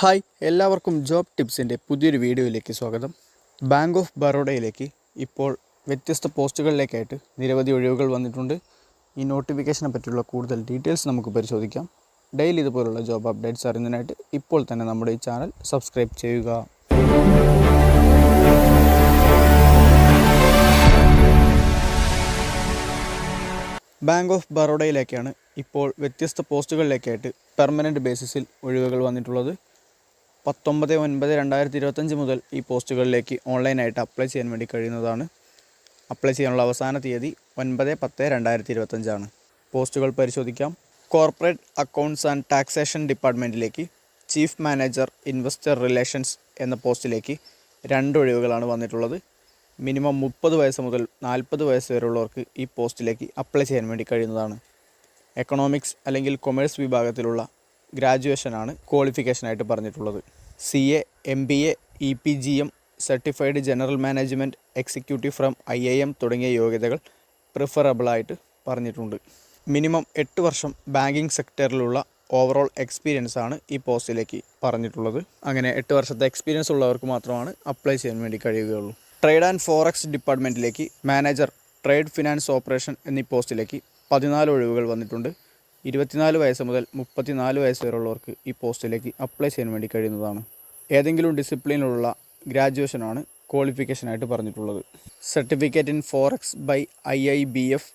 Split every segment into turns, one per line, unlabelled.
Hi എല്ലാവർക്കും job ടിപ്സിന്റെ പുതിയൊരു വീഡിയോയിലേക്ക് സ്വാഗതം. ബാങ്ക് ഓഫ് ബറോഡയിലേക്ക് ഇപ്പോൾ വ്യത്യസ്ത പോസ്റ്റുകളിലേക്കായിട്ട് നിരവധി ഒഴിവുകൾ വന്നിട്ടുണ്ട്. ഈ നോട്ടിഫിക്കേഷനെ പറ്റിയുള്ള കൂടുതൽ ഡീറ്റെയിൽസ് നമുക്ക് പരിശോധിക്കാം. ഡെയിലി ഇതുപോലുള്ള ജോബ് അപ്ഡേറ്റ്സ് അറിയുന്നതിനായിട്ട് ഇപ്പോൾ തന്നെ നമ്മുടെ ഈ ചാനൽ സബ്സ്ക്രൈബ് ചെയ്യുക. ബാങ്ക് ഓഫ് ബറോഡയിലേക്കാണ് ഇപ്പോൾ വ്യത്യസ്ത പോസ്റ്റുകളിലേക്കായിട്ട് പെർമനന്റ് ബേസിസിൽ ഒഴിവുകൾ വന്നിട്ടുള്ളത്. പത്തൊമ്പത് ഒൻപത് രണ്ടായിരത്തി ഇരുപത്തഞ്ച് മുതൽ ഈ പോസ്റ്റുകളിലേക്ക് ഓൺലൈനായിട്ട് അപ്ലൈ ചെയ്യാൻ വേണ്ടി കഴിയുന്നതാണ്. അപ്ലൈ ചെയ്യാനുള്ള അവസാന തീയതി ഒൻപത് പത്ത് രണ്ടായിരത്തി ഇരുപത്തഞ്ചാണ് പോസ്റ്റുകൾ പരിശോധിക്കാം. കോർപ്പറേറ്റ് അക്കൗണ്ട്സ് ആൻഡ് ടാക്സേഷൻ ഡിപ്പാർട്ട്മെന്റിലേക്ക് ചീഫ് മാനേജർ ഇൻവെസ്റ്റർ റിലേഷൻസ് എന്ന പോസ്റ്റിലേക്ക് രണ്ട് ഒഴിവുകളാണ് വന്നിട്ടുള്ളത്. മിനിമം മുപ്പത് വയസ്സ് മുതൽ നാൽപ്പത് വയസ്സ് വരെയുള്ളവർക്ക് ഈ പോസ്റ്റിലേക്ക് അപ്ലൈ ചെയ്യാൻ വേണ്ടി കഴിയുന്നതാണ്. എക്കണോമിക്സ് അല്ലെങ്കിൽ കൊമേഴ്സ് വിഭാഗത്തിലുള്ള ഗ്രാജുവേഷനാണ് ക്വാളിഫിക്കേഷനായിട്ട് പറഞ്ഞിട്ടുള്ളത്. C A M B A E P G M certified general management executive from I I M തുടങ്ങിയ യോഗ്യതകൾ പ്രിഫറബിളായിട്ട് പറഞ്ഞിട്ടുണ്ട്. മിനിമം എട്ട് വർഷം ബാങ്കിങ് സെക്ടറിലുള്ള ഓവറോൾ എക്സ്പീരിയൻസ് ആണ് ഈ പോസ്റ്റിലേക്ക് പറഞ്ഞിട്ടുള്ളത്. അങ്ങനെ എട്ട് വർഷത്തെ എക്സ്പീരിയൻസ് ഉള്ളവർക്ക് മാത്രമാണ് അപ്ലൈ ചെയ്യാൻ വേണ്ടി കഴിയുകയുള്ളൂ. ട്രേഡ് ആൻഡ് ഫോറക്സ് ഡിപ്പാർട്ട്മെന്റിലേക്ക് മാനേജർ ട്രേഡ് ഫിനാൻസ് ഓപ്പറേഷൻ എന്നീ പോസ്റ്റിലേക്ക് പതിനാല് ഒഴിവുകൾ വന്നിട്ടുണ്ട്. ഇരുപത്തിനാല് വയസ്സ് മുതൽ മുപ്പത്തിനാല് വയസ്സ് വരെയുള്ളവർക്ക് ഈ പോസ്റ്റിലേക്ക് അപ്ലൈ ചെയ്യാൻ വേണ്ടി കഴിയുന്നതാണ്. ഏതെങ്കിലും ഡിസിപ്ലിനിലുള്ള ഗ്രാജുവേഷനാണ് ക്വാളിഫിക്കേഷനായിട്ട് പറഞ്ഞിട്ടുള്ളത്. Certificate in forex by I I B F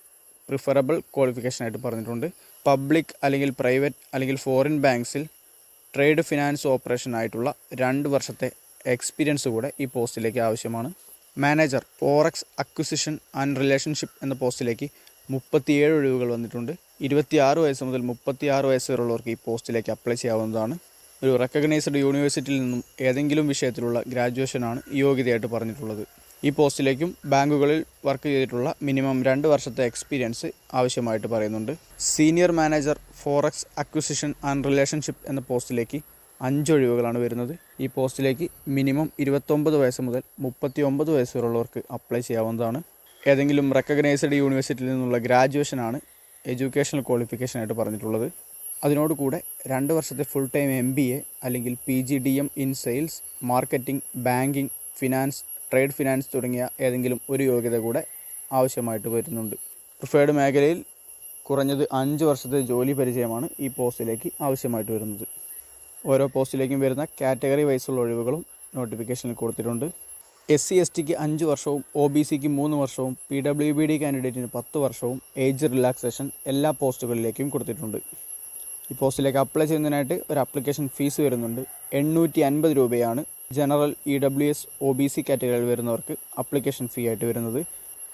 preferable ക്വാളിഫിക്കേഷനായിട്ട് പറഞ്ഞിട്ടുണ്ട്. പബ്ലിക് അല്ലെങ്കിൽ പ്രൈവറ്റ് അല്ലെങ്കിൽ ഫോറിൻ ബാങ്ക്സിൽ ട്രേഡ് ഫിനാൻസ് ഓപ്പറേഷൻ ആയിട്ടുള്ള രണ്ട് വർഷത്തെ എക്സ്പീരിയൻസ് കൂടെ ഈ പോസ്റ്റിലേക്ക് ആവശ്യമാണ്. Manager forex acquisition and relationship എന്ന പോസ്റ്റിലേക്ക് മുപ്പത്തിയേഴ് ഒഴിവുകൾ വന്നിട്ടുണ്ട്. ഇരുപത്തിയാറ് വയസ്സ് മുതൽ മുപ്പത്തിയാറ് വയസ്സ് വരെയുള്ളവർക്ക് ഈ പോസ്റ്റിലേക്ക് അപ്ലൈ ചെയ്യാവുന്നതാണ്. ഒരു റെക്കഗ്നൈസ്ഡ് യൂണിവേഴ്സിറ്റിയിൽ നിന്നും ഏതെങ്കിലും വിഷയത്തിലുള്ള ഗ്രാജുവേഷനാണ് യോഗ്യതയായിട്ട് പറഞ്ഞിട്ടുള്ളത്. ഈ പോസ്റ്റിലേക്കും ബാങ്കുകളിൽ വർക്ക് ചെയ്തിട്ടുള്ള മിനിമം രണ്ട് വർഷത്തെ എക്സ്പീരിയൻസ് ആവശ്യമായിട്ട് പറയുന്നുണ്ട്. Senior manager forex acquisition and relationship എന്ന പോസ്റ്റിലേക്ക് അഞ്ച് ഒഴിവുകളാണ് വരുന്നത്. ഈ പോസ്റ്റിലേക്ക് മിനിമം ഇരുപത്തൊമ്പത് വയസ്സ് മുതൽ മുപ്പത്തി ഒമ്പത് വയസ്സ് വരെയുള്ളവർക്ക് അപ്ലൈ ചെയ്യാവുന്നതാണ്. ഏതെങ്കിലും റെക്കഗ്നൈസ്ഡ് യൂണിവേഴ്സിറ്റിയിൽ നിന്നുള്ള ഗ്രാജുവേഷനാണ് എഡ്യൂക്കേഷണൽ ക്വാളിഫിക്കേഷനായിട്ട് പറഞ്ഞിട്ടുള്ളത്. അതിനോട് കൂടെ രണ്ട് വർഷത്തെ full time M B A അല്ലെങ്കിൽ P G D M in sales marketing banking finance trade finance തുടങ്ങിയ ഏതെങ്കിലും ഒരു യോഗ്യത കൂടെ ആവശ്യമായിട്ട് വരുന്നുണ്ട്. പ്രിഫേർഡ് മേഖലയിൽ കുറഞ്ഞത് അഞ്ച് വർഷത്തെ ജോലി പരിചയമാണ് ഈ പോസ്റ്റിലേക്ക് ആവശ്യമായിട്ട് വരുന്നത്. ഓരോ പോസ്റ്റിലേക്കും വരുന്ന കാറ്റഗറി വൈസുള്ള ഒഴിവുകളും നോട്ടിഫിക്കേഷനിൽ കൊടുത്തിട്ടുണ്ട്. എസ് സി എസ് ടിക്ക് അഞ്ച് വർഷവും ഒ ബി സിക്ക് മൂന്ന് വർഷവും പി ഡബ്ല്യു ബി ഡി കാൻഡിഡേറ്റിന് പത്ത് വർഷവും ഏജ് റിലാക്സേഷൻ എല്ലാ പോസ്റ്റുകളിലേക്കും കൊടുത്തിട്ടുണ്ട്. ഈ പോസ്റ്റിലേക്ക് അപ്ലൈ ചെയ്യുന്നതിനായിട്ട് ഒരു അപ്ലിക്കേഷൻ ഫീസ് വരുന്നുണ്ട്. എണ്ണൂറ്റി അൻപത് രൂപയാണ് general E W S O B C കാറ്റഗറിയിൽ വരുന്നവർക്ക് അപ്ലിക്കേഷൻ ഫീ ആയിട്ട് വരുന്നത്.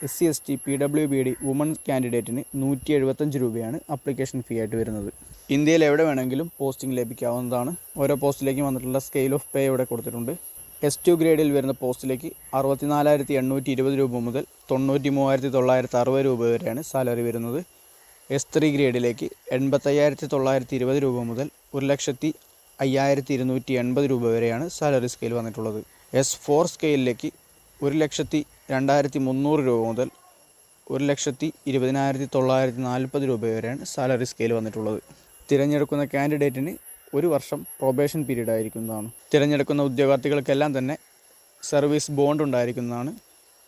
S C S T P W B D woman കാൻഡിഡേറ്റിന് നൂറ്റി എഴുപത്തഞ്ച് രൂപയാണ് അപ്ലിക്കേഷൻ ഫീ ആയിട്ട് വരുന്നത്. ഇന്ത്യയിൽ എവിടെ വേണമെങ്കിലും പോസ്റ്റിംഗ് ലഭിക്കാവുന്നതാണ്. ഓരോ പോസ്റ്റിലേക്കും വന്നിട്ടുള്ള സ്കെയിൽ ഓഫ് പേ ഇവിടെ കൊടുത്തിട്ടുണ്ട്. എസ് ടു ഗ്രേഡിൽ വരുന്ന പോസ്റ്റിലേക്ക് അറുപത്തിനാലായിരത്തി എണ്ണൂറ്റി ഇരുപത് രൂപ മുതൽ തൊണ്ണൂറ്റി മൂവായിരത്തി തൊള്ളായിരത്തി അറുപത് രൂപ വരെയാണ് സാലറി വരുന്നത്. എസ് ത്രീ ഗ്രേഡിലേക്ക് എൺപത്തയ്യായിരത്തി തൊള്ളായിരത്തി ഇരുപത് രൂപ മുതൽ ഒരു ലക്ഷത്തി അയ്യായിരത്തി ഇരുന്നൂറ്റി എൺപത് രൂപ വരെയാണ് സാലറി സ്കെയിൽ വന്നിട്ടുള്ളത്. എസ് ഫോർ സ്കെയിലിലേക്ക് ഒരു ലക്ഷത്തി രണ്ടായിരത്തി മുന്നൂറ് രൂപ മുതൽ ഒരു ലക്ഷത്തി ഇരുപതിനായിരത്തി തൊള്ളായിരത്തി നാൽപ്പത് രൂപ വരെയാണ് സാലറി സ്കെയിൽ വന്നിട്ടുള്ളത്. തിരഞ്ഞെടുക്കുന്ന കാൻഡിഡേറ്റിന് ഒരു വർഷം പ്രൊബേഷൻ പീരീഡ് ആയിരിക്കുന്നതാണ്. തിരഞ്ഞെടുക്കുന്ന ഉദ്യോഗാർത്ഥികൾക്കെല്ലാം തന്നെ സർവീസ് ബോണ്ട് ഉണ്ടായിരിക്കുന്നതാണ്.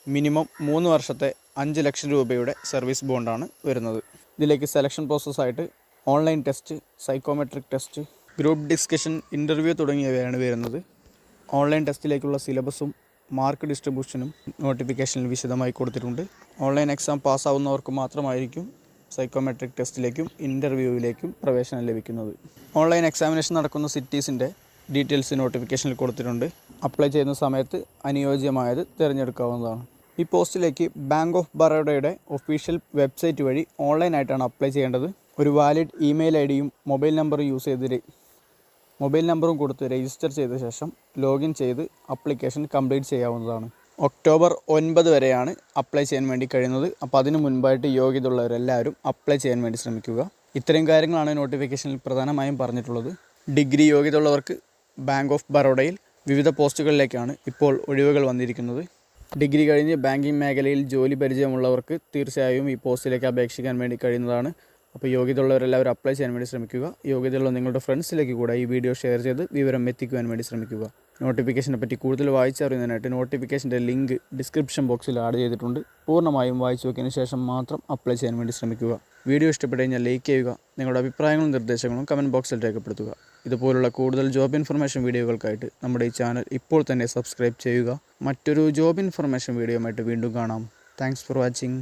മിനിമം മൂന്ന് വർഷത്തെ അഞ്ച് ലക്ഷം രൂപയുടെ സർവീസ് ബോണ്ടാണ് വരുന്നത്. ഇതിലേക്ക് selection പ്രോസസ്സായിട്ട് online test psychometric test group discussion interview തുടങ്ങിയവയാണ് വരുന്നത്. ഓൺലൈൻ ടെസ്റ്റിലേക്കുള്ള സിലബസും മാർക്ക് ഡിസ്ട്രിബ്യൂഷനും നോട്ടിഫിക്കേഷനിൽ വിശദമായി കൊടുത്തിട്ടുണ്ട്. ഓൺലൈൻ എക്സാം പാസ്സാവുന്നവർക്ക് മാത്രമായിരിക്കും സൈക്കോമെട്രിക് ടെസ്റ്റിലേക്കും ഇന്റർവ്യൂവിലേക്കും പ്രവേശനം ലഭിക്കുന്നത്. ഓൺലൈൻ എക്സാമിനേഷൻ നടക്കുന്ന സിറ്റീസിന്റെ ഡീറ്റെയിൽസ് നോട്ടിഫിക്കേഷനിൽ കൊടുത്തിട്ടുണ്ട്. അപ്ലൈ ചെയ്യുന്ന സമയത്ത് അനുയോജ്യമായത് തിരഞ്ഞെടുക്കാവുന്നതാണ്. ഈ പോസ്റ്റിലേക്ക് ബാങ്ക് ഓഫ് ബറോഡയുടെ ഒഫീഷ്യൽ വെബ്സൈറ്റ് വഴി ഓൺലൈനായിട്ടാണ് അപ്ലൈ ചെയ്യേണ്ടത്. ഒരു വാലിഡ് ഇമെയിൽ ഐ ഡിയും മൊബൈൽ നമ്പറും യൂസ് ചെയ്ത് മൊബൈൽ നമ്പറും കൊടുത്ത് രജിസ്റ്റർ ചെയ്ത ശേഷം ലോഗിൻ ചെയ്ത് അപ്ലിക്കേഷൻ കംപ്ലീറ്റ് ചെയ്യാവുന്നതാണ്. ഒക്ടോബർ ഒൻപത് വരെയാണ് അപ്ലൈ ചെയ്യാൻ വേണ്ടി കഴിയുന്നത്. അപ്പോൾ അതിന് മുൻപായിട്ട് യോഗ്യത ഉള്ളവരെല്ലാവരും അപ്ലൈ ചെയ്യാൻ വേണ്ടി ശ്രമിക്കുക. ഇത്രയും കാര്യങ്ങളാണ് നോട്ടിഫിക്കേഷനിൽ പ്രധാനമായും പറഞ്ഞിട്ടുള്ളത്. ഡിഗ്രി യോഗ്യത ഉള്ളവർക്ക് ബാങ്ക് ഓഫ് ബറോഡയിൽ വിവിധ പോസ്റ്റുകളിലേക്കാണ് ഇപ്പോൾ ഒഴിവുകൾ വന്നിരിക്കുന്നത്. ഡിഗ്രി കഴിഞ്ഞ് ബാങ്കിങ് മേഖലയിൽ ജോലി പരിചയമുള്ളവർക്ക് തീർച്ചയായും ഈ പോസ്റ്റിലേക്ക് അപേക്ഷിക്കാൻ വേണ്ടി കഴിയുന്നതാണ്. അപ്പോൾ യോഗ്യത ഉള്ളവരെല്ലാവരും അപ്ലൈ ചെയ്യാൻ വേണ്ടി ശ്രമിക്കുക. യോഗ്യതയുള്ള നിങ്ങളുടെ ഫ്രണ്ട്സിലേക്ക് കൂടെ ഈ വീഡിയോ ഷെയർ ചെയ്ത് വിവരം എത്തിക്കുവാൻ വേണ്ടി ശ്രമിക്കുക. നോട്ടിഫിക്കേഷനെ പറ്റി കൂടുതൽ വായിച്ചറിയുന്നതിനായിട്ട് നോട്ടിഫിക്കേഷന്റെ ലിങ്ക് ഡിസ്ക്രിപ്ഷൻ ബോക്സിൽ ആഡ് ചെയ്തിട്ടുണ്ട്. പൂർണമായും വായിച്ചു നോക്കിയതിന് ശേഷം മാത്രം അപ്ലൈ ചെയ്യാൻ വേണ്ടി ശ്രമിക്കുക. വീഡിയോ ഇഷ്ടപ്പെട്ട് കഴിഞ്ഞാൽ ലൈക്ക് ചെയ്യുക. നിങ്ങളുടെ അഭിപ്രായങ്ങളും നിർദ്ദേശങ്ങളും കമന്റ് ബോക്സിൽ രേഖപ്പെടുത്തുക. ഇതുപോലുള്ള കൂടുതൽ ജോബ് ഇൻഫർമേഷൻ വീഡിയോകൾക്കായിട്ട് നമ്മുടെ ഈ ചാനൽ ഇപ്പോൾ തന്നെ സബ്സ്ക്രൈബ് ചെയ്യുക. മറ്റൊരു ജോബ് ഇൻഫർമേഷൻ വീഡിയോയുമായിട്ട് വീണ്ടും കാണാം. Thanks for watching